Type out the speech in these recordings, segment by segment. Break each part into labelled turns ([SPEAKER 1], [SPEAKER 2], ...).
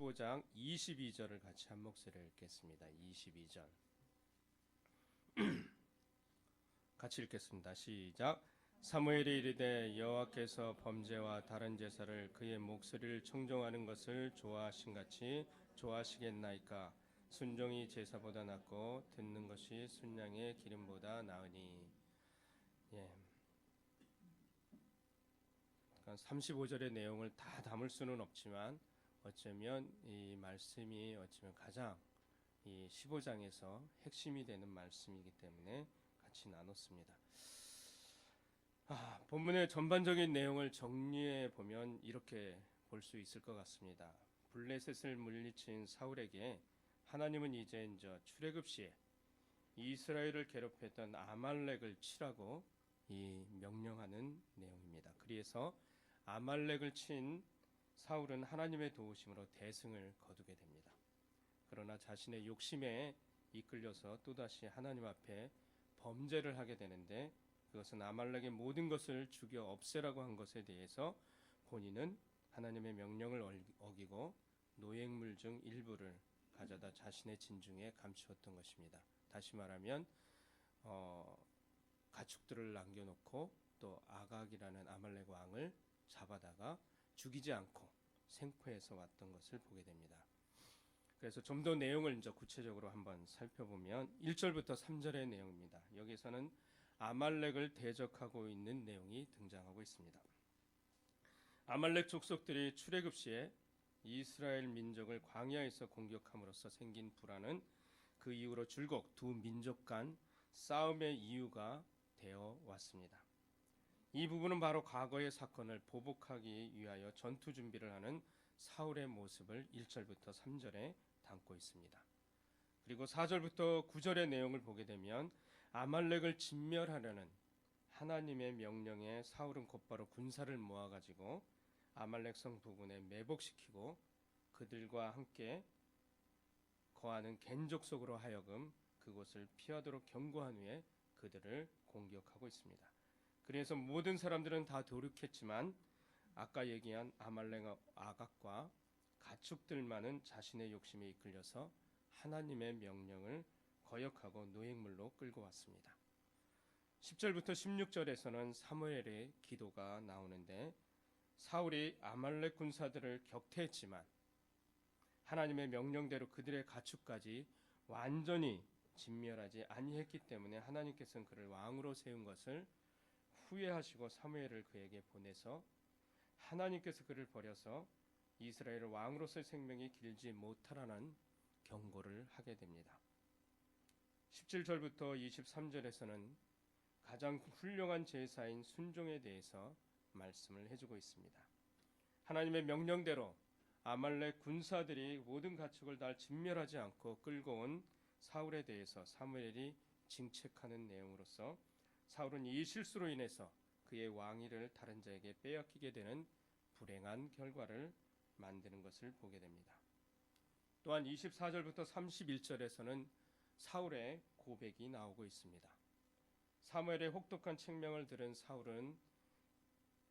[SPEAKER 1] 35장 22절을 같이 한 목소리를 읽겠습니다. 22절. 같이 읽겠습니다. 시작. 사무엘이 이르되 여호와께서 범죄와 다른 제사를 그의 목소리를 청종하는 것을 좋아하신 같이 좋아하시겠나이까 순종이 제사보다 낫고 듣는 것이 순양의 기름보다 나으니 예. 그러니까 35절의 내용을 다 담을 수는 없지만 어쩌면 이 말씀이 어쩌면 가장 이 15장에서 핵심이 되는 말씀이기 때문에 같이 나눴습니다. 아, 본문의 전반적인 내용을 정리해 보면 이렇게 볼 수 있을 것 같습니다. 블레셋을 물리친 사울에게 하나님은 이제 이제 출애굽 시에 이스라엘을 괴롭혔던 아말렉을 치라고 이 명령하는 내용입니다. 그래서 아말렉을 친 사울은 하나님의 도우심으로 대승을 거두게 됩니다. 그러나 자신의 욕심에 이끌려서 또다시 하나님 앞에 범죄를 하게 되는데 그것은 아말렉의 모든 것을 죽여 없애라고 한 것에 대해서 본인은 하나님의 명령을 어기고 노획물 중 일부를 가져다 자신의 진중에 감추었던 것입니다. 다시 말하면 어, 가축들을 남겨놓고 또 아각이라는 아말렉 왕을 잡아다가 죽이지 않고 생포해서 왔던 것을 보게 됩니다. 그래서 좀 더 내용을 이제 구체적으로 한번 살펴보면 1절부터 3절의 내용입니다. 여기서는 아말렉을 대적하고 있는 내용이 등장하고 있습니다. 아말렉 족속들이 출애굽 시에 이스라엘 민족을 광야에서 공격함으로써 생긴 불안은 그 이후로 줄곧 두 민족 간 싸움의 이유가 되어 왔습니다. 이 부분은 바로 과거의 사건을 보복하기 위하여 전투 준비를 하는 사울의 모습을 1절부터 3절에 담고 있습니다. 그리고 4절부터 9절의 내용을 보게 되면 아말렉을 진멸하려는 하나님의 명령에 사울은 곧바로 군사를 모아 가지고 아말렉 성 부근에 매복시키고 그들과 함께 거하는 겐족 속으로 하여금 그곳을 피하도록 경고한 후에 그들을 공격하고 있습니다. 그래서 모든 사람들은 다 도륙했지만 아까 얘기한 아말렉 아각과 가축들만은 자신의 욕심에 이끌려서 하나님의 명령을 거역하고 노획물로 끌고 왔습니다. 10절부터 16절에서는 사무엘의 기도가 나오는데 사울이 아말렉 군사들을 격퇴했지만 하나님의 명령대로 그들의 가축까지 완전히 진멸하지 아니했기 때문에 하나님께서는 그를 왕으로 세운 것을 후회하시고 사무엘을 그에게 보내서 하나님께서 그를 버려서 이스라엘을 왕으로서의 생명이 길지 못하라는 경고를 하게 됩니다. 17절부터 23절에서는 가장 훌륭한 제사인 순종에 대해서 말씀을 해주고 있습니다. 하나님의 명령대로 아말렉 군사들이 모든 가축을 다 진멸하지 않고 끌고 온 사울에 대해서 사무엘이 징책하는 내용으로서 사울은 이 실수로 인해서 그의 왕위를 다른 자에게 빼앗기게 되는 불행한 결과를 만드는 것을 보게 됩니다. 또한 24절부터 31절에서는 사울의 고백이 나오고 있습니다. 사무엘의 혹독한 책명을 들은 사울은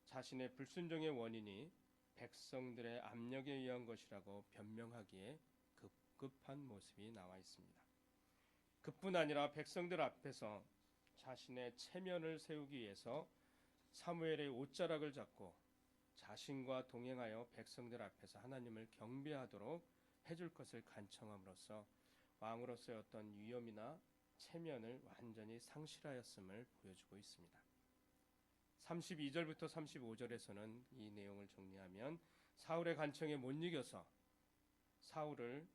[SPEAKER 1] 자신의 불순종의 원인이 백성들의 압력에 의한 것이라고 변명하기에 급급한 모습이 나와 있습니다. 그뿐 아니라 백성들 앞에서 자신의 체면을 세우기 위해서 사무엘의 옷자락을 잡고 자신과 동행하여 백성들 앞에서 하나님을 경배하도록 해줄 것을 간청함으로써 왕으로서의 어떤 위엄이나 체면을 완전히 상실하였음을 보여주고 있습니다. 32절부터 35절에서는 이 내용을 정리하면 사울의 간청에 못 이겨서 사울을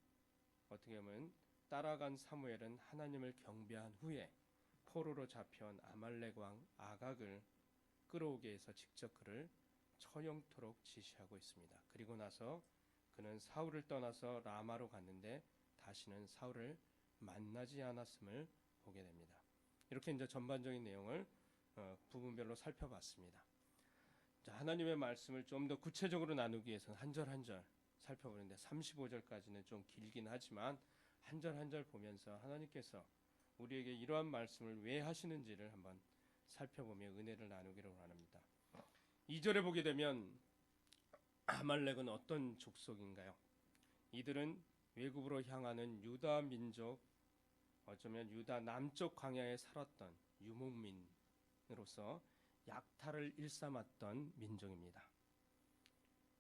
[SPEAKER 1] 어떻게 보면 따라간 사무엘은 하나님을 경배한 후에 포로로 잡혀온 아말렉 왕 아각을 끌어오게 해서 직접 그를 처형토록 지시하고 있습니다. 그리고 나서 그는 사울을 떠나서 라마로 갔는데 다시는 사울을 만나지 않았음을 보게 됩니다. 이렇게 이제 전반적인 내용을 어, 부분별로 살펴봤습니다. 자, 하나님의 말씀을 좀 더 구체적으로 나누기 위해서는 한 절 한 절 살펴보는데 35절까지는 좀 길긴 하지만 한 절 한 절 보면서 하나님께서 우리에게 이러한 말씀을 왜 하시는지를 한번 살펴보며 은혜를 나누기를 원합니다. 2절에 보게 되면 아말렉은 어떤 족속인가요? 이들은 외국으로 향하는 유다 민족 어쩌면 유다 남쪽 광야에 살았던 유목민으로서 약탈을 일삼았던 민족입니다.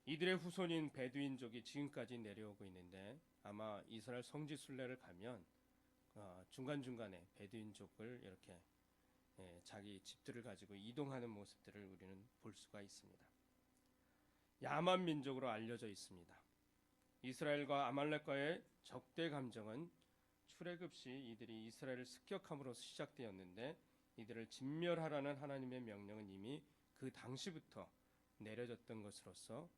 [SPEAKER 1] 이들의 후손인 베두인족이 지금까지 내려오고 있는데 아마 이스라엘 성지 순례를 가면 어, 중간 중간에 베두인족을 이렇게 예, 자기 집들을 가지고 이동하는 모습들을 우리는 볼 수가 있습니다. 야만 민족으로 알려져 있습니다. 이스라엘과 아말렉과의 적대 감정은 출애굽 시 이들이 이스라엘을 습격함으로 시작되었는데 이들을 진멸하라는 하나님의 명령은 이미 그 당시부터 내려졌던 것으로서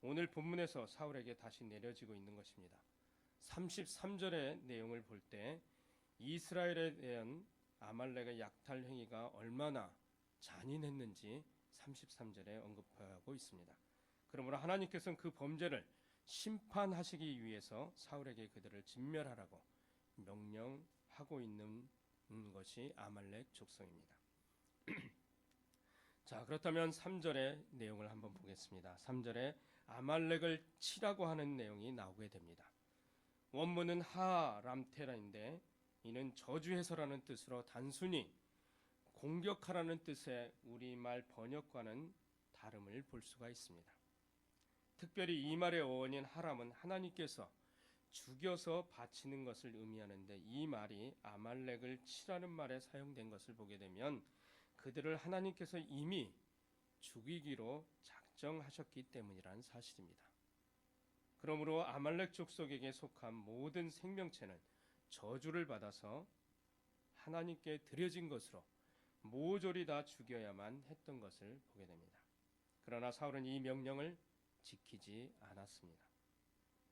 [SPEAKER 1] 오늘 본문에서 사울에게 다시 내려지고 있는 것입니다. 33절의 내용을 볼때 이스라엘에 대한 아말렉의 약탈 행위가 얼마나 잔인했는지 33절에 언급하고 있습니다. 그러므로 하나님께서는 그 범죄를 심판하시기 위해서 사울에게 그들을 진멸하라고 명령하고 있는 것이 아말렉 족속입니다. 자, 그렇다면 3절의 내용을 한번 보겠습니다. 3절에 아말렉을 치라고 하는 내용이 나오게 됩니다. 원문은 하람테라인데 이는 저주해서라는 뜻으로 단순히 공격하라는 뜻의 우리말 번역과는 다름을 볼 수가 있습니다. 특별히 이 말의 어원인 하람은 하나님께서 죽여서 바치는 것을 의미하는데 이 말이 아말렉을 치라는 말에 사용된 것을 보게 되면 그들을 하나님께서 이미 죽이기로 작정하셨기 때문이란 사실입니다. 그러므로 아말렉 족속에게 속한 모든 생명체는 저주를 받아서 하나님께 드려진 것으로 모조리 다 죽여야만 했던 것을 보게 됩니다. 그러나 사울은 이 명령을 지키지 않았습니다.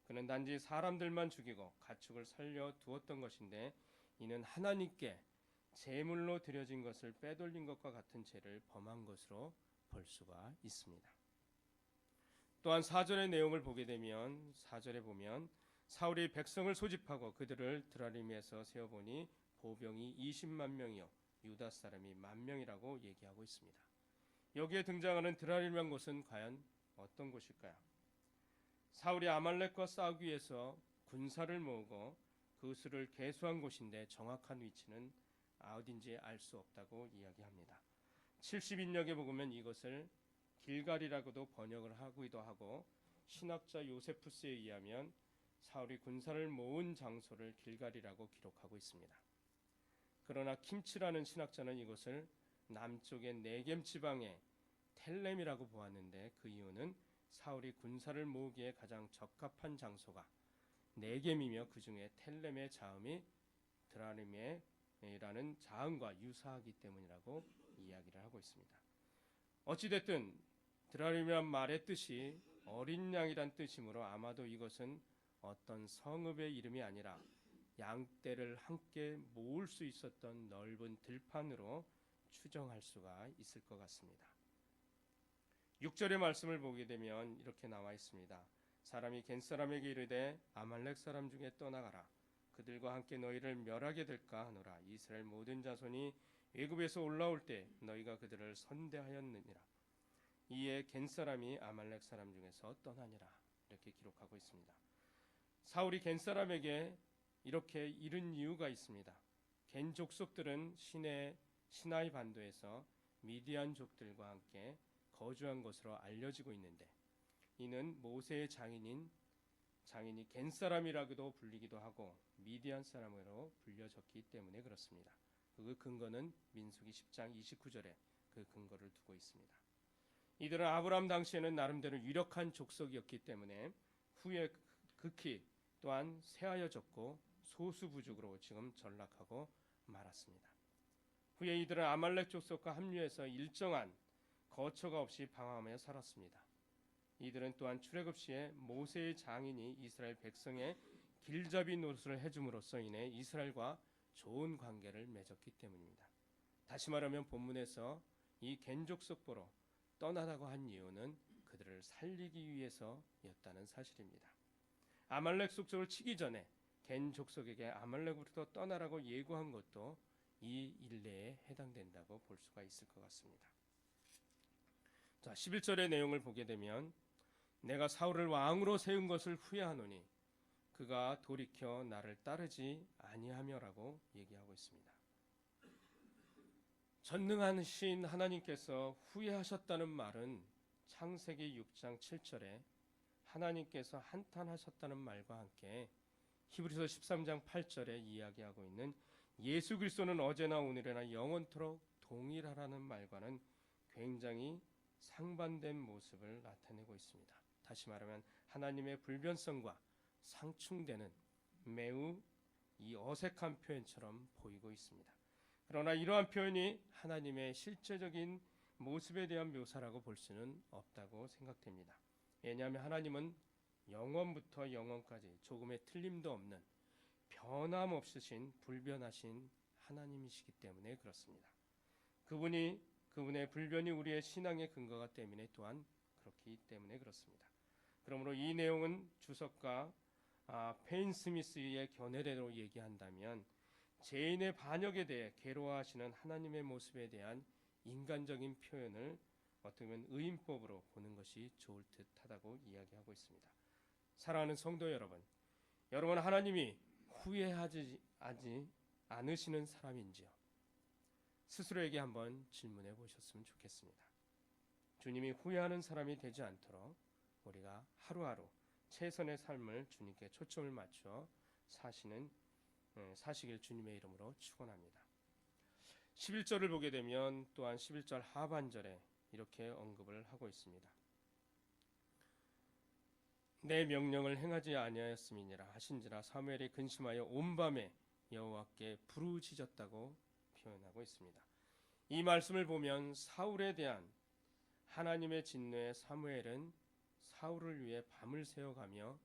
[SPEAKER 1] 그는 단지 사람들만 죽이고 가축을 살려 두었던 것인데 이는 하나님께 제물로 드려진 것을 빼돌린 것과 같은 죄를 범한 것으로 볼 수가 있습니다. 또한 사절의 내용을 보게 되면 사절에 보면 사울이 백성을 소집하고 그들을 드라림에서 세어보니 보병이 20만 명이요 유다 사람이 만 명이라고 얘기하고 있습니다. 여기에 등장하는 드라림이란 곳은 과연 어떤 곳일까요? 사울이 아말렉과 싸우기 위해서 군사를 모으고 그 수를 계수한 곳인데 정확한 위치는 어딘지 알 수 없다고 이야기합니다. 70인역에 보면 이것을 길갈이라고도 번역을 하기도 하고 신학자 요세푸스에 의하면 사울이 군사를 모은 장소를 길갈이라고 기록하고 있습니다. 그러나 킴치라는 신학자는 이것을 남쪽의 네겜 지방의 텔렘이라고 보았는데 그 이유는 사울이 군사를 모으기에 가장 적합한 장소가 네겜이며 그 중에 텔렘의 자음이 드라림의라는 자음과 유사하기 때문이라고 이야기를 하고 있습니다. 어찌됐든 드라림이란 말의 뜻이 어린 양이란 뜻이므로 아마도 이것은 어떤 성읍의 이름이 아니라 양떼를 함께 모을 수 있었던 넓은 들판으로 추정할 수가 있을 것 같습니다. 6절의 말씀을 보게 되면 이렇게 나와 있습니다. 사람이 겐 사람에게 이르되 아말렉 사람 중에 떠나가라 그들과 함께 너희를 멸하게 될까 하노라 이스라엘 모든 자손이 외굽에서 올라올 때 너희가 그들을 선대하였느니라 이에 겐 사람이 아말렉 사람 중에서 떠나니라 이렇게 기록하고 있습니다. 사울이 겐 사람에게 이렇게 이른 이유가 있습니다. 겐 족속들은 시내 시나이 반도에서 미디안 족들과 함께 거주한 것으로 알려지고 있는데 이는 모세의 장인인 장인이 겐 사람이라고도 불리기도 하고 미디안 사람으로 불려졌기 때문에 그렇습니다. 그 근거는 민수기 10장 29절에 그 근거를 두고 있습니다. 이들은 아브라함 당시에는 나름대로 유력한 족속이었기 때문에 후에 극히 또한 쇠하여졌고 소수부족으로 지금 전락하고 말았습니다. 후에 이들은 아말렉 족속과 합류해서 일정한 거처가 없이 방황하며 살았습니다. 이들은 또한 출애굽 시에 모세의 장인이 이스라엘 백성의 길잡이 노릇을 해줌으로써 인해 이스라엘과 좋은 관계를 맺었기 때문입니다. 다시 말하면 본문에서 이 겐족속보로 떠나라고 한 이유는 그들을 살리기 위해서였다는 사실입니다. 아말렉 속적을 치기 전에 겐 족속에게 아말렉으로부터 떠나라고 예고한 것도 이 일례에 해당된다고 볼 수가 있을 것 같습니다. 자, 11절의 내용을 보게 되면 내가 사울을 왕으로 세운 것을 후회하노니 그가 돌이켜 나를 따르지 아니하며라고 얘기하고 있습니다. 전능한 신 하나님께서 후회하셨다는 말은 창세기 6장 7절에 하나님께서 한탄하셨다는 말과 함께 히브리서 13장 8절에 이야기하고 있는 예수 그리스도는 어제나 오늘이나 영원토록 동일하라는 말과는 굉장히 상반된 모습을 나타내고 있습니다. 다시 말하면 하나님의 불변성과 상충되는 매우 이 어색한 표현처럼 보이고 있습니다. 그러나 이러한 표현이 하나님의 실제적인 모습에 대한 묘사라고 볼 수는 없다고 생각됩니다. 왜냐하면 하나님은 영원부터 영원까지 조금의 틀림도 없는 변함없으신 불변하신 하나님이시기 때문에 그렇습니다. 그분이 그분의 불변이 우리의 신앙의 근거가 때문에 또한 그렇기 때문에 그렇습니다. 그러므로 이 내용은 주석가 아, 페인 스미스의 견해대로 얘기한다면 죄인의 반역에 대해 괴로워하시는 하나님의 모습에 대한 인간적인 표현을 어떻게 보면 의인법으로 보는 것이 좋을 듯하다고 이야기하고 있습니다. 사랑하는 성도 여러분, 여러분 하나님이 후회하지 않으시는 사람인지요? 스스로에게 한번 질문해 보셨으면 좋겠습니다. 주님이 후회하는 사람이 되지 않도록 우리가 하루하루 최선의 삶을 주님께 초점을 맞춰 사시는 예, 사시길 주님의 이름으로 축원합니다. 11절을 보게 되면 또한 11절 하반절에 이렇게 언급을 하고 있습니다. 내 명령을 행하지 아니하였음이니라 하신지라 사무엘이 근심하여 온 밤에 여호와께 부르짖었다고 표현하고 있습니다. 이 말씀을 보면 사울에 대한 하나님의 진노에 사무엘은 사울을 위해 밤을 새워가며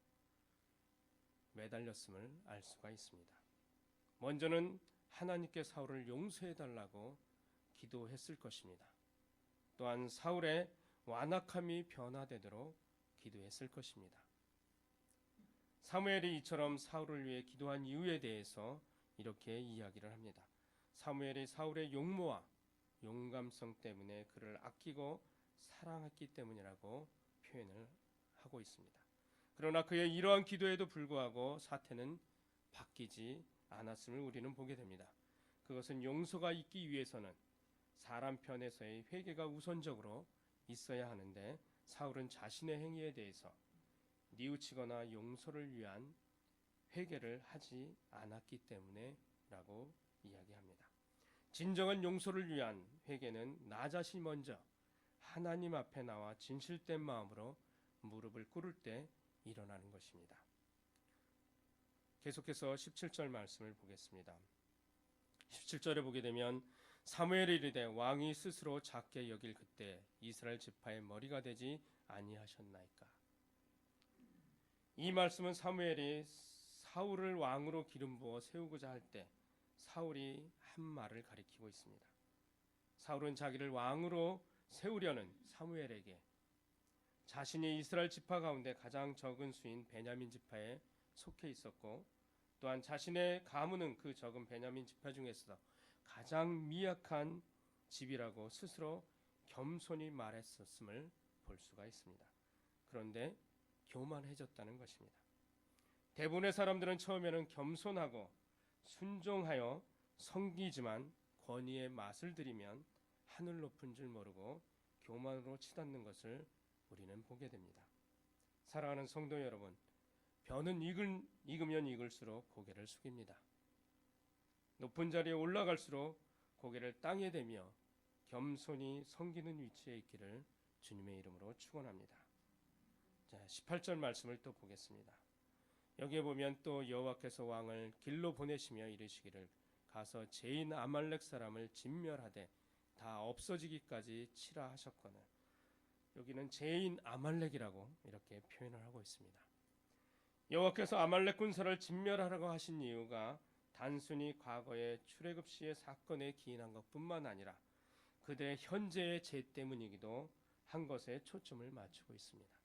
[SPEAKER 1] 매달렸음을 알 수가 있습니다. 먼저는 하나님께 사울을 용서해 달라고 기도했을 것입니다. 또한 사울의 완악함이 변화되도록 기도했을 것입니다. 사무엘이 이처럼 사울을 위해 기도한 이유에 대해서 이렇게 이야기를 합니다. 사무엘이 사울의 용모와 용감성 때문에 그를 아끼고 사랑했기 때문이라고 표현을 하고 있습니다. 그러나 그의 이러한 기도에도 불구하고 사태는 바뀌지 않았음을 우리는 보게 됩니다. 그것은 용서가 있기 위해서는 사람 편에서의 회개가 우선적으로 있어야 하는데 사울은 자신의 행위에 대해서 뉘우치거나 용서를 위한 회개를 하지 않았기 때문에 라고 이야기합니다. 진정한 용서를 위한 회개는 나 자신 먼저 하나님 앞에 나와 진실된 마음으로 무릎을 꿇을 때 일어나는 것입니다. 계속해서 17절 말씀을 보겠습니다. 17절에 보게 되면 사무엘이 이르되 왕이 스스로 작게 여길 그때 이스라엘 지파의 머리가 되지 아니하셨나이까. 이 말씀은 사무엘이 사울을 왕으로 기름 부어 세우고자 할 때 사울이 한 말을 가리키고 있습니다. 사울은 자기를 왕으로 세우려는 사무엘에게 자신이 이스라엘 지파 가운데 가장 적은 수인 베냐민 지파에 속해 있었고 또한 자신의 가문은 그 적은 베냐민 지파 중에서 가장 미약한 집이라고 스스로 겸손히 말했었음을 볼 수가 있습니다. 그런데 교만해졌다는 것입니다. 대부분의 사람들은 처음에는 겸손하고 순종하여 섬기지만 권위의 맛을 들이면 하늘 높은 줄 모르고 교만으로 치닫는 것을 우리는 보게 됩니다. 사랑하는 성도 여러분, 벼는 익은, 익으면 익을수록 고개를 숙입니다. 높은 자리에 올라갈수록 고개를 땅에 대며 겸손히 섬기는 위치에 있기를 주님의 이름으로 축원합니다. 자, 18절 말씀을 또 보겠습니다. 여기에 보면 또 여호와께서 왕을 길로 보내시며 이르시기를 가서 죄인 아말렉 사람을 진멸하되 다 없어지기까지 치라 하셨거늘 여기는 죄인 아말렉이라고 이렇게 표현을 하고 있습니다. 여호와께서 아말렉 군사를 진멸하라고 하신 이유가 단순히 과거의 출애굽 시의 사건에 기인한 것뿐만 아니라 그들의 현재의 죄 때문이기도 한 것에 초점을 맞추고 있습니다.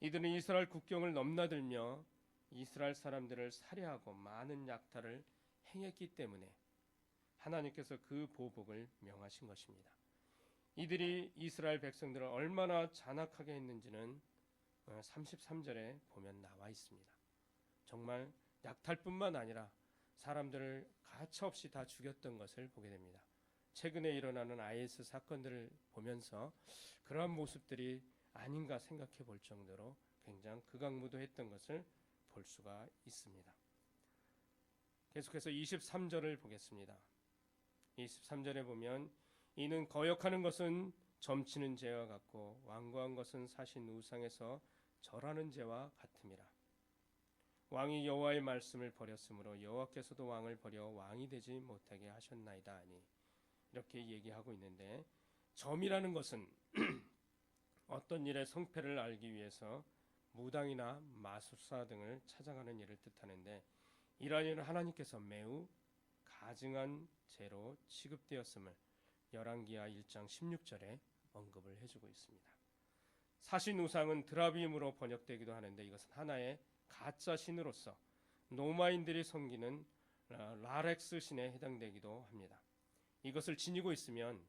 [SPEAKER 1] 이들은 이스라엘 국경을 넘나들며 이스라엘 사람들을 살해하고 많은 약탈을 행했기 때문에 하나님께서 그 보복을 명하신 것입니다. 이들이 이스라엘 백성들을 얼마나 잔악하게 했는지는 33절에 보면 나와 있습니다. 정말 약탈뿐만 아니라 사람들을 가차없이 다 죽였던 것을 보게 됩니다. 최근에 일어나는 IS 사건들을 보면서 그러한 모습들이 아닌가 생각해 볼 정도로 굉장히 극악무도했던 것을 볼 수가 있습니다. 계속해서 23절을 보겠습니다. 23절에 보면 이는 거역하는 것은 점치는 죄와 같고 완고한 것은 사신 우상에서 절하는 죄와 같음이라. 왕이 여호와의 말씀을 버렸으므로 여호와께서도 왕을 버려 왕이 되지 못하게 하셨나이다 하니 이렇게 얘기하고 있는데 점이라는 것은 어떤 일의 성패를 알기 위해서 무당이나 마술사 등을 찾아가는 일을 뜻하는데 이러한 일은 하나님께서 매우 가증한 죄로 취급되었음을 열왕기하 1장 16절에 언급을 해주고 있습니다. 사신 우상은 드라빔으로 번역되기도 하는데 이것은 하나의 가짜 신으로서 노마인들이 섬기는 라- 라렉스 신에 해당되기도 합니다. 이것을 지니고 있으면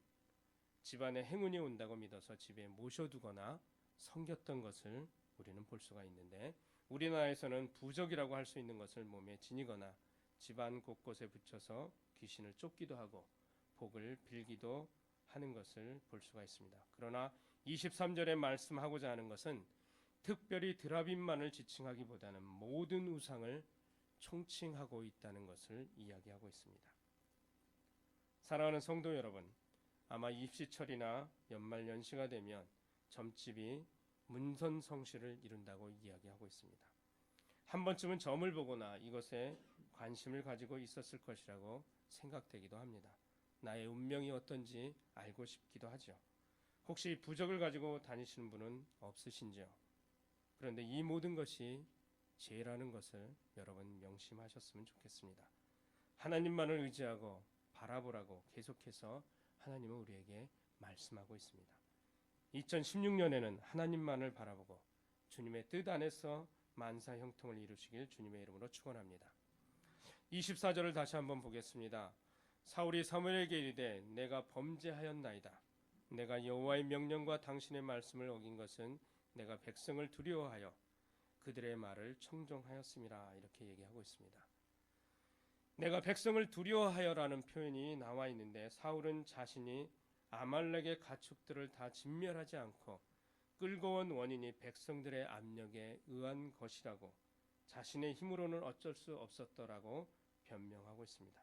[SPEAKER 1] 집안에 행운이 온다고 믿어서 집에 모셔두거나 섬겼던 것을 우리는 볼 수가 있는데 우리나라에서는 부적이라고 할 수 있는 것을 몸에 지니거나 집안 곳곳에 붙여서 귀신을 쫓기도 하고 복을 빌기도 하는 것을 볼 수가 있습니다. 그러나 23절에 말씀하고자 하는 것은 특별히 드라빔만을 지칭하기보다는 모든 우상을 총칭하고 있다는 것을 이야기하고 있습니다. 사랑하는 성도 여러분, 아마 입시철이나 연말 연시가 되면 점집이 문선성시를 이룬다고 이야기하고 있습니다. 한 번쯤은 점을 보거나 이것에 관심을 가지고 있었을 것이라고 생각되기도 합니다. 나의 운명이 어떤지 알고 싶기도 하죠. 혹시 부적을 가지고 다니시는 분은 없으신지요? 그런데 이 모든 것이 죄라는 것을 여러분 명심하셨으면 좋겠습니다. 하나님만을 의지하고 바라보라고 계속해서 하나님은 우리에게 말씀하고 있습니다. 2016년에는 하나님만을 바라보고 주님의 뜻 안에서 만사 형통을 이루시길 주님의 이름으로 축원합니다. 24절을 다시 한번 보겠습니다. 사울이 사무엘에게 이르되 내가 범죄하였나이다. 내가 여호와의 명령과 당신의 말씀을 어긴 것은 내가 백성을 두려워하여 그들의 말을 청종하였음이라 이렇게 얘기하고 있습니다. 내가 백성을 두려워하여라는 표현이 나와 있는데 사울은 자신이 아말렉의 가축들을 다 진멸하지 않고 끌고 온 원인이 백성들의 압력에 의한 것이라고 자신의 힘으로는 어쩔 수 없었더라고 변명하고 있습니다.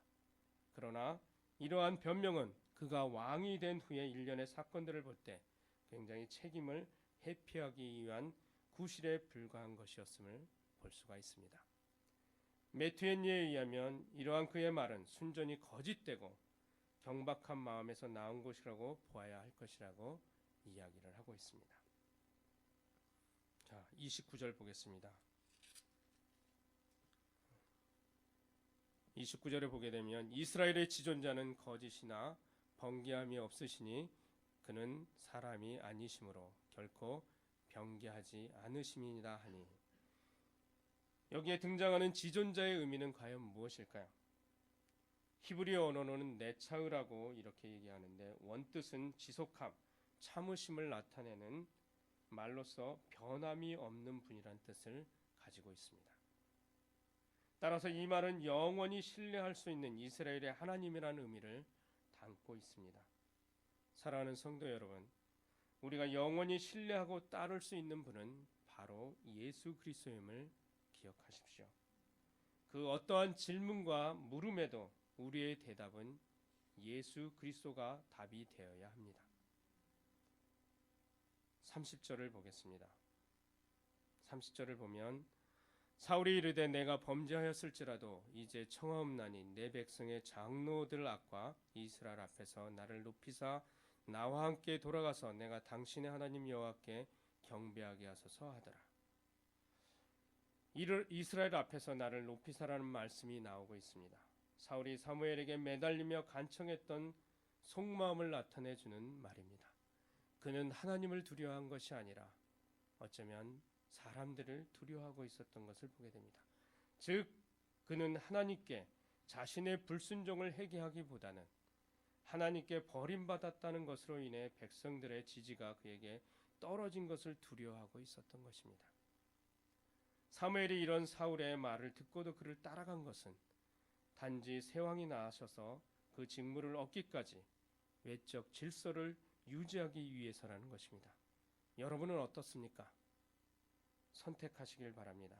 [SPEAKER 1] 그러나 이러한 변명은 그가 왕이 된 후에 일련의 사건들을 볼 때 굉장히 책임을 회피하기 위한 구실에 불과한 것이었음을 볼 수가 있습니다. 메투엔니에 의하면 이러한 그의 말은 순전히 거짓되고 경박한 마음에서 나온 것이라고 보아야 할 것이라고 이야기를 하고 있습니다. 자, 29절 보겠습니다. 29절에 보게 되면 이스라엘의 지존자는 거짓이나 번개함이 없으시니 그는 사람이 아니심으로 결코 변개하지 않으심이니라 하니 여기에 등장하는 지존자의 의미는 과연 무엇일까요? 히브리어 언어로는 내차으라고 이렇게 얘기하는데 원뜻은 지속함, 참으심을 나타내는 말로서 변함이 없는 분이란 뜻을 가지고 있습니다. 따라서 이 말은 영원히 신뢰할 수 있는 이스라엘의 하나님이라는 의미를 담고 있습니다. 사랑하는 성도 여러분, 우리가 영원히 신뢰하고 따를 수 있는 분은 바로 예수 그리스도임을 기억하십시오. 그 어떠한 질문과 물음에도 우리의 대답은 예수 그리스도가 답이 되어야 합니다. 30절을 보겠습니다. 30절을 보면 사울이 이르되 내가 범죄하였을지라도 이제 청하옵나니 내 백성의 장로들 앞과 이스라엘 앞에서 나를 높이사 나와 함께 돌아가서 내가 당신의 하나님 여호와께 경배하게 하소서 하더라. 이를 이스라엘 앞에서 나를 높이사라는 말씀이 나오고 있습니다. 사울이 사무엘에게 매달리며 간청했던 속마음을 나타내 주는 말입니다. 그는 하나님을 두려워한 것이 아니라 어쩌면 사람들을 두려워하고 있었던 것을 보게 됩니다. 즉 그는 하나님께 자신의 불순종을 회개하기보다는 하나님께 버림받았다는 것으로 인해 백성들의 지지가 그에게 떨어진 것을 두려워하고 있었던 것입니다. 사무엘이 이런 사울의 말을 듣고도 그를 따라간 것은 단지 새 왕이 나셔서 그 직무를 얻기까지 외적 질서를 유지하기 위해서라는 것입니다. 여러분은 어떻습니까? 선택하시길 바랍니다.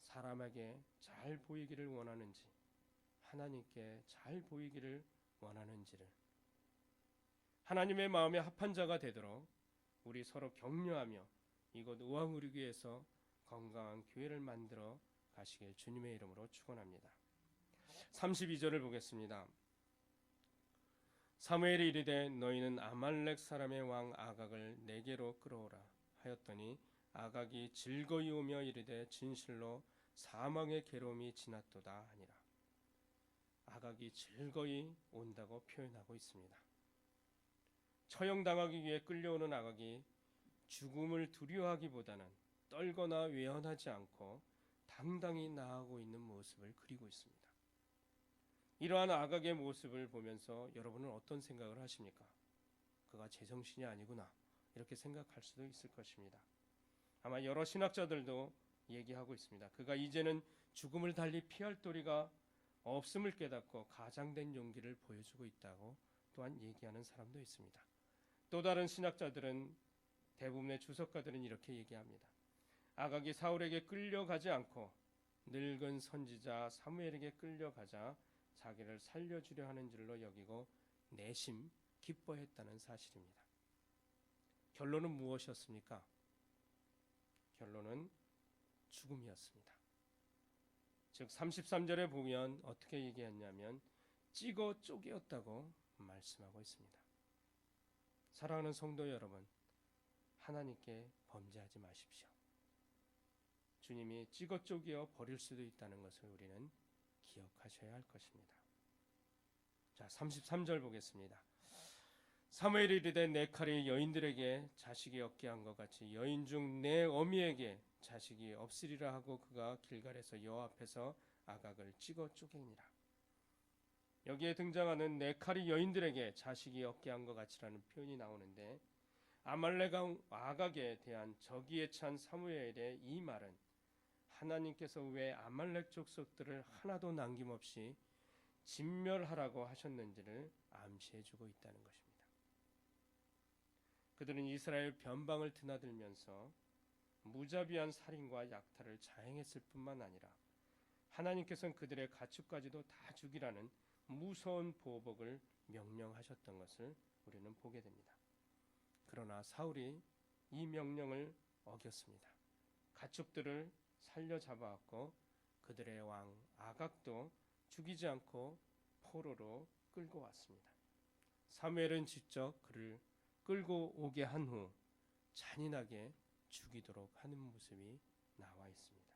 [SPEAKER 1] 사람에게 잘 보이기를 원하는지 하나님께 잘 보이기를 원하는지를 하나님의 마음에 합한 자가 되도록 우리 서로 격려하며 이곳 의왕우리교에서 건강한 교회를 만들어 가시길 주님의 이름으로 축원합니다. 32절을 보겠습니다. 사무엘이 이르되 너희는 아말렉 사람의 왕 아각을 내게로 끌어오라 하였더니 아각이 즐거이 오며 이르되 진실로 사망의 괴로움이 지났도다 하니라. 아각이 즐거이 온다고 표현하고 있습니다. 처형당하기 위해 끌려오는 아각이 죽음을 두려워하기보다는 떨거나 외연하지 않고 당당히 나아가고 있는 모습을 그리고 있습니다. 이러한 아각의 모습을 보면서 여러분은 어떤 생각을 하십니까? 그가 제정신이 아니구나 이렇게 생각할 수도 있을 것입니다. 아마 여러 신학자들도 얘기하고 있습니다. 그가 이제는 죽음을 달리 피할 도리가 없음을 깨닫고 가장된 용기를 보여주고 있다고 또한 얘기하는 사람도 있습니다. 또 다른 신학자들은 대부분의 주석가들은 이렇게 얘기합니다. 아각이 사울에게 끌려가지 않고 늙은 선지자 사무엘에게 끌려가자 자기를 살려주려 하는 줄로 여기고 내심 기뻐했다는 사실입니다. 결론은 무엇이었습니까? 결론은 죽음이었습니다. 즉 33절에 보면 어떻게 얘기했냐면 찍어 쪼개었다고 말씀하고 있습니다. 사랑하는 성도 여러분, 하나님께 범죄하지 마십시오. 주님이 찍어 쪼개어 버릴 수도 있다는 것을 우리는 기억하셔야 할 것입니다. 자, 33절 보겠습니다. 사무엘이 이르되 내 칼이 여인들에게 자식이 없게 한 것 같이 여인 중 내 어미에게 자식이 없으리라 하고 그가 길갈에서 여호와 앞에서 아각을 찍어 쪼개니라. 여기에 등장하는 내 칼이 여인들에게 자식이 없게 한 것 같이라는 표현이 나오는데 아말렉 왕 아각에 대한 저기에 찬 사무엘의 이 말은 하나님께서 왜 아말렉 족속들을 하나도 남김없이 진멸하라고 하셨는지를 암시해주고 있다는 것입니다. 그들은 이스라엘 변방을 드나들면서 무자비한 살인과 약탈을 자행했을 뿐만 아니라 하나님께서는 그들의 가축까지도 다 죽이라는 무서운 보복을 명령하셨던 것을 우리는 보게 됩니다. 그러나 사울이 이 명령을 어겼습니다. 가축들을 살려 잡아왔고 그들의 왕 아각도 죽이지 않고 포로로 끌고 왔습니다. 사무엘은 직접 그를 끌고 오게 한 후 잔인하게 죽이도록 하는 모습이 나와 있습니다.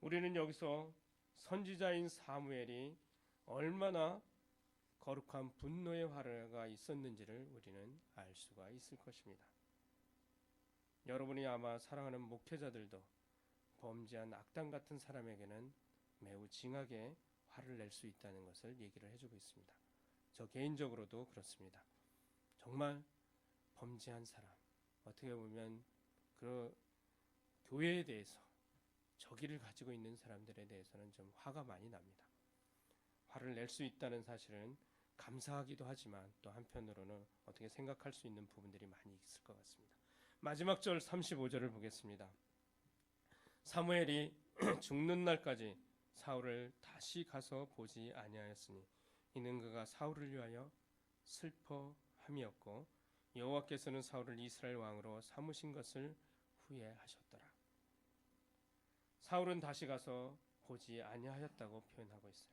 [SPEAKER 1] 우리는 여기서 선지자인 사무엘이 얼마나 거룩한 분노의 화가 있었는지를 우리는 알 수가 있을 것입니다. 여러분이 아마 사랑하는 목회자들도 범죄한 악당 같은 사람에게는 매우 징하게 화를 낼 수 있다는 것을 얘기를 해주고 있습니다. 저 개인적으로도 그렇습니다. 정말 범죄한 사람, 어떻게 보면 그 교회에 대해서 적의를 가지고 있는 사람들에 대해서는 좀 화가 많이 납니다. 화를 낼 수 있다는 사실은 감사하기도 하지만 또 한편으로는 어떻게 생각할 수 있는 부분들이 많이 있을 것 같습니다. 마지막 절 35절을 보겠습니다. 사무엘이 죽는 날까지 사울을 다시 가서 보지 아니하였으니 이는 그가 사울을 위하여 슬퍼 함이었고 여호와께서는 사울을 이스라엘 왕으로 삼으신 것을 후회하셨더라. 사울은 다시 가서 보지 아니하였다고 표현하고 있어요.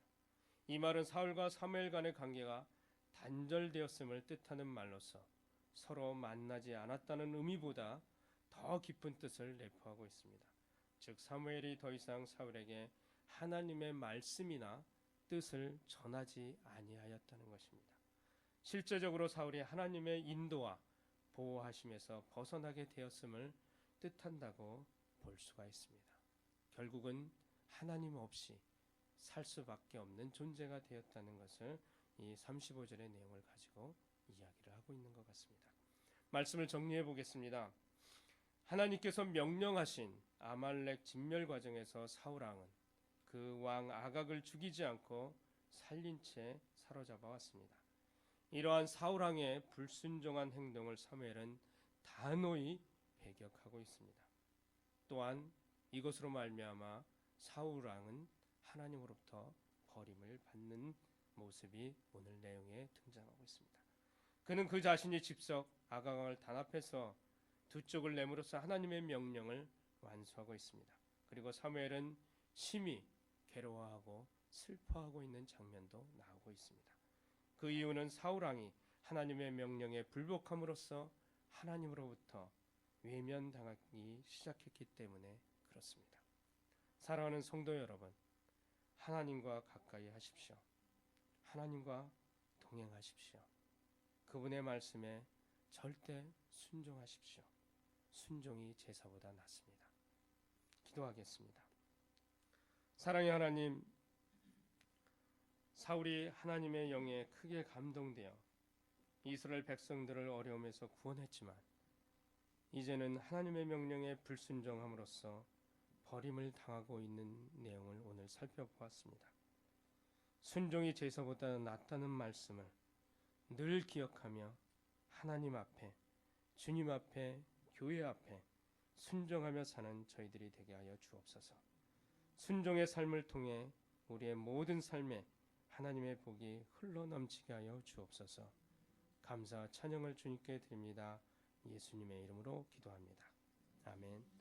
[SPEAKER 1] 이 말은 사울과 사무엘 간의 관계가 단절되었음을 뜻하는 말로서 서로 만나지 않았다는 의미보다 더 깊은 뜻을 내포하고 있습니다. 즉 사무엘이 더 이상 사울에게 하나님의 말씀이나 뜻을 전하지 아니하였다는 것입니다. 실제적으로 사울이 하나님의 인도와 보호하심에서 벗어나게 되었음을 뜻한다고 볼 수가 있습니다. 결국은 하나님 없이 살 수밖에 없는 존재가 되었다는 것을 이 35절의 내용을 가지고 이야기를 하고 있는 것 같습니다. 말씀을 정리해 보겠습니다. 하나님께서 명령하신 아말렉 진멸 과정에서 사울 왕은 그 왕 아각을 죽이지 않고 살린 채 사로잡아 왔습니다. 이러한 사울 왕의 불순종한 행동을 사무엘은 단호히 배격하고 있습니다. 또한 이것으로 말미암아 사울 왕은 하나님으로부터 버림을 받는 모습이 오늘 내용에 등장하고 있습니다. 그는 그 자신이 직접 아가강을 단합해서 두 쪽을 내므로써 하나님의 명령을 완수하고 있습니다. 그리고 사무엘은 심히 괴로워하고 슬퍼하고 있는 장면도 나오고 있습니다. 그 이유는 사울 왕이 하나님의 명령에 불복함으로써 하나님으로부터 외면당하기 시작했기 때문에 그렇습니다. 사랑하는 성도 여러분, 하나님과 가까이 하십시오. 하나님과 동행하십시오. 그분의 말씀에 절대 순종하십시오. 순종이 제사보다 낫습니다. 기도하겠습니다. 사랑의 하나님, 사울이 하나님의 영에 크게 감동되어 이스라엘 백성들을 어려움에서 구원했지만 이제는 하나님의 명령에 불순종함으로써 버림을 당하고 있는 내용을 오늘 살펴보았습니다. 순종이 제사보다 낫다는 말씀을 늘 기억하며 하나님 앞에 주님 앞에 교회 앞에 순종하며 사는 저희들이 되게 하여 주옵소서. 순종의 삶을 통해 우리의 모든 삶에 하나님의 복이 흘러넘치게 하여 주옵소서. 감사와 찬양을 주님께 드립니다. 예수님의 이름으로 기도합니다. 아멘.